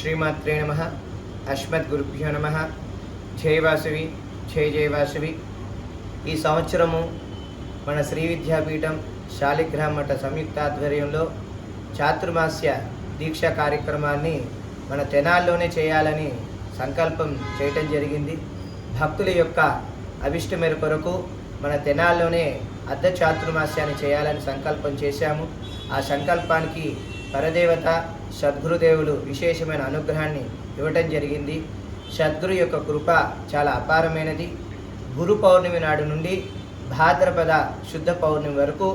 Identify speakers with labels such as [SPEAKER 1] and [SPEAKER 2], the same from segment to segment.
[SPEAKER 1] శ్రీమాత్రే నమ. అస్మద్ గురుభ్యో నమ. జై వాసవి జయ వాసవి. ఈ సంవత్సరము మన శ్రీ విద్యాపీఠం శాలిగ్రామ మఠ సంయుక్త ఆధ్వర్యంలో చాతుర్మాస్య దీక్ష కార్యక్రమాన్ని మన తెనాల్లోనే చేయాలని సంకల్పం చేయటం జరిగింది. భక్తుల యొక్క అభిష్ట మేర కొరకు మన తెనాల్లోనే అర్ధ చాతుర్మాస్యాన్ని చేయాలని సంకల్పం చేశాము. ఆ సంకల్పానికి పరదేవత సద్గురుదేవులు విశేషమైన అనుగ్రహాన్ని ఇవ్వటం జరిగింది. సద్గురు యొక్క కృప చాలా అపారమైనది. గురు పౌర్ణమి నాడు నుండి భాద్రపద శుద్ధ పౌర్ణమి వరకు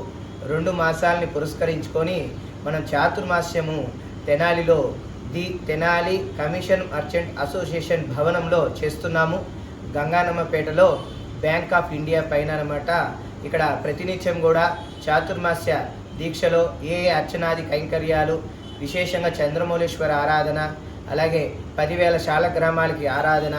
[SPEAKER 1] రెండు మాసాలని పురస్కరించుకొని మనం చాతుర్మాస్యము తెనాలిలో the Tenali commission merchant association భవనంలో చేస్తున్నాము. గంగానమ్మపేటలో బ్యాంక్ ఆఫ్ ఇండియా పైన అనమాట ఇక్కడ ప్రతినిత్యం కూడా చాతుర్మాస్య దీక్షలో ఏ ఏ అర్చనాది కైంకర్యాలు విశేషంగా చంద్రమౌళేశ్వర ఆరాధన అలాగే పదివేల శాల గ్రామాలకి ఆరాధన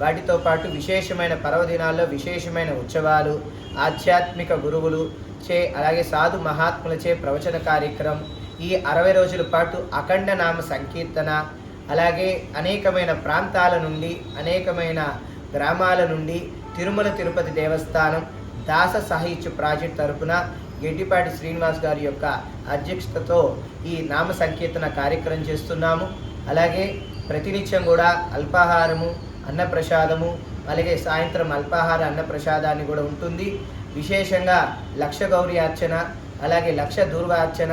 [SPEAKER 1] వాటితో పాటు విశేషమైన పర్వదినాల్లో విశేషమైన ఉత్సవాలు ఆధ్యాత్మిక గురువులు చే అలాగే సాధు మహాత్ములచే ప్రవచన కార్యక్రమం ఈ అరవై రోజుల పాటు అఖండ నామ సంకీర్తన అలాగే అనేకమైన ప్రాంతాల నుండి అనేకమైన గ్రామాల నుండి తిరుమల తిరుపతి దేవస్థానం దాస సాహిత్య ప్రాజెక్ట్ తరపున గెడ్డిపాటి శ్రీనివాస్ గారి యొక్క అధ్యక్షతతో ఈ నామ సంకీర్తన కార్యక్రమం చేస్తున్నాము. అలాగే ప్రతినిత్యం కూడా అల్పాహారము అన్నప్రసాదము అలాగే సాయంత్రం అల్పాహార అన్నప్రసాదాన్ని కూడా ఉంటుంది. విశేషంగా లక్ష గౌరీ అర్చన అలాగే లక్ష దూర్వ అర్చన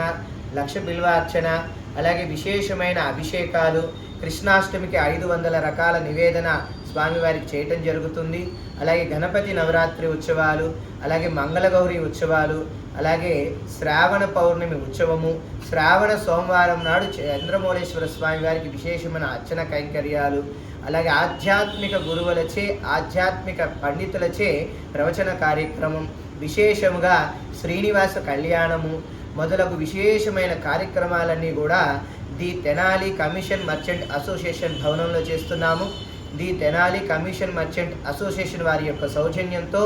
[SPEAKER 1] లక్ష బిల్వ అర్చన అలాగే విశేషమైన అభిషేకాలు కృష్ణాష్టమికి ఐదు వందల రకాల నివేదన స్వామివారికి చేయటం జరుగుతుంది. అలాగే గణపతి నవరాత్రి ఉత్సవాలు అలాగే మంగళగౌరి ఉత్సవాలు అలాగే శ్రావణ పౌర్ణమి ఉత్సవము శ్రావణ సోమవారం నాడు చంద్రమౌళేశ్వర స్వామి వారికి విశేషమైన అర్చన కైంకర్యాలు అలాగే ఆధ్యాత్మిక గురువులచే ఆధ్యాత్మిక పండితులచే ప్రవచన కార్యక్రమం విశేషముగా శ్రీనివాస కళ్యాణము మొదలగు విశేషమైన కార్యక్రమాలన్నీ కూడా the Tenali commission merchant association భవనంలో చేస్తున్నాము. The Tenali commission merchant association వారి యొక్క సౌజన్యంతో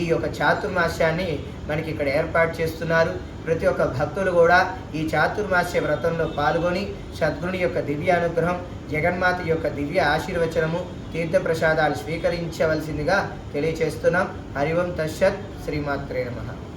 [SPEAKER 1] ఈ యొక్క చాతుర్మాస్యాన్ని మనకి ఇక్కడ ఏర్పాటు చేస్తున్నారు. ప్రతి ఒక్క భక్తులు కూడా ఈ చాతుర్మాస్య వ్రతంలో పాల్గొని సద్గురుని యొక్క దివ్య అనుగ్రహం జగన్మాత యొక్క దివ్య ఆశీర్వచనము తీర్థప్రసాదాలు స్వీకరించవలసిందిగా తెలియచేస్తున్నాం. హరి ఓం శ్రీమాత్రే నమః.